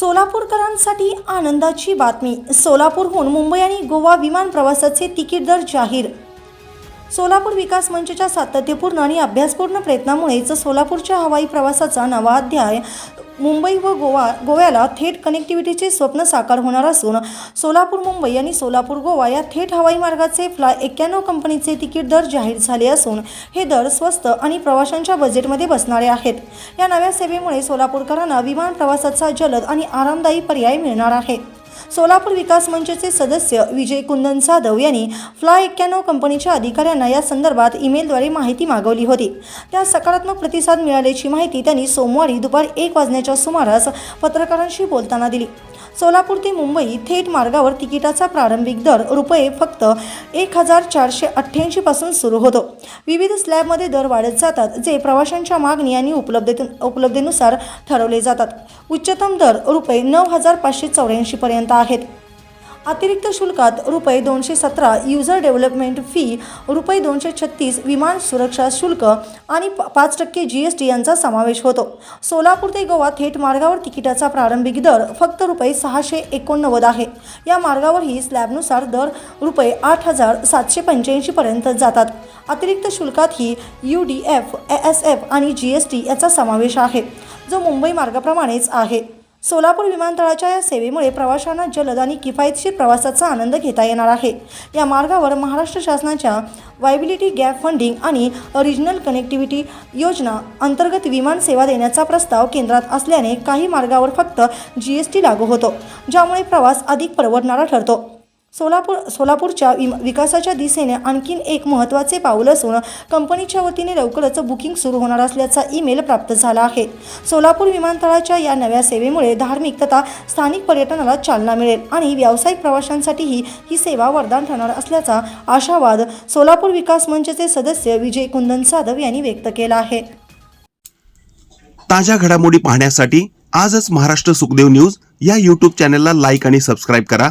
सोलापूरकरांसाठी आनंदाची बातमी. सोलापूरहून मुंबई आणि गोवा विमान प्रवासाचे तिकीट दर जाहीर. सोलापूर विकास मंचच्या सातत्यपूर्ण आणि अभ्यासपूर्ण प्रयत्नामुळेच सोलापूरच्या हवाई प्रवासाचा नवा अध्याय मुंबई व गोवा गोव्याला थेट कनेक्टिव्हिटीचे स्वप्न साकार होणार असून सोलापूर मुंबई आणि सोलापूर गोवा या थेट हवाई मार्गाचे फ्लाय एक्क्याण्णव कंपनीचे तिकीट दर जाहीर झाले असून हे दर स्वस्त आणि प्रवाशांच्या बजेटमध्ये बसणारे आहेत. या नव्या सेवेमुळे सोलापूरकरांना विमान प्रवासाचा जलद आणि आरामदायी पर्याय मिळणार आहे. सोलापूर विकास मंचचे सदस्य विजय कुंदन जाधव यांनी फ्लाय एक्क्याण्णव कंपनीच्या अधिकाऱ्यांना या संदर्भात ईमेलद्वारे माहिती मागवली होती. त्या सकारात्मक प्रतिसाद मिळाल्याची माहिती त्यांनी सोमवारी दुपारी एक वाजण्याच्या सुमारास पत्रकारांशी बोलताना दिली. सोलापूर ते मुंबई थेट मार्गावर तिकिटाचा प्रारंभिक दर रुपये फक्त एक हजार चारशे अठ्ठ्याऐंशीपासून सुरू होतो. विविध स्लॅबमध्ये दर वाढत जातात जे प्रवाशांच्या मागणी आणि उपलब्धते उपलब्धेनुसार ठरवले जातात. उच्चतम दर रुपये नऊ हजार पाचशे चौऱ्याऐंशीपर्यंत आहेत. अतिरिक्त शुल्कात रुपये दोनशे सतरा युजर डेव्हलपमेंट फी रुपये दोनशे छत्तीस विमान सुरक्षा शुल्क आणि प- पाच टक्के जी एस टी यांचा समावेश होतो. सोलापूर ते गोवा थेट मार्गावर तिकिटाचा प्रारंभिक दर फक्त रुपये सहाशे एकोणनव्वद आहे. या मार्गावरही स्लॅबनुसार दर रुपये आठ हजार सातशे पंच्याऐंशीपर्यंत जातात. अतिरिक्त शुल्कातही U D F S F आणि जी एस टी याचा समावेश आहे जो मुंबई मार्गाप्रमाणेच आहे. सोलापूर विमानतळाच्या या सेवेमुळे प्रवाशांना जलद आणि किफायतशीर प्रवासाचा आनंद घेता येणार आहे. या मार्गावर महाराष्ट्र शासनाच्या वायबिलिटी गॅप फंडिंग आणि रिजनल कनेक्टिव्हिटी योजना अंतर्गत विमान सेवा देण्याचा प्रस्ताव केंद्रात असल्याने काही मार्गावर फक्त जी एस टी लागू होतो ज्यामुळे प्रवास अधिक परवडणारा ठरतो. सोलापूर सोलापूरच्या विकासाच्या दिशेने आणखीन एक महत्त्वाचे पाऊल असून कंपनीच्या वतीने लवकरच बुकिंग सुरू होणार असल्याचा ईमेल प्राप्त झाला आहे. सोलापूर विमानतळाच्या या नव्या सेवेमुळे धार्मिक तथा स्थानिक पर्यटनाला चालना मिळेल आणि व्यावसायिक प्रवाशांसाठीही ही सेवा वरदान ठरणार असल्याचा आशावाद सोलापूर विकास मंचचे सदस्य विजय कुंदन साधव यांनी व्यक्त केला आहे. ताज्या घडामोडी पाहण्यासाठी आजच महाराष्ट्र सुखदेव न्यूज या यूट्यूब चॅनलला लाईक आणि सबस्क्राईब करा.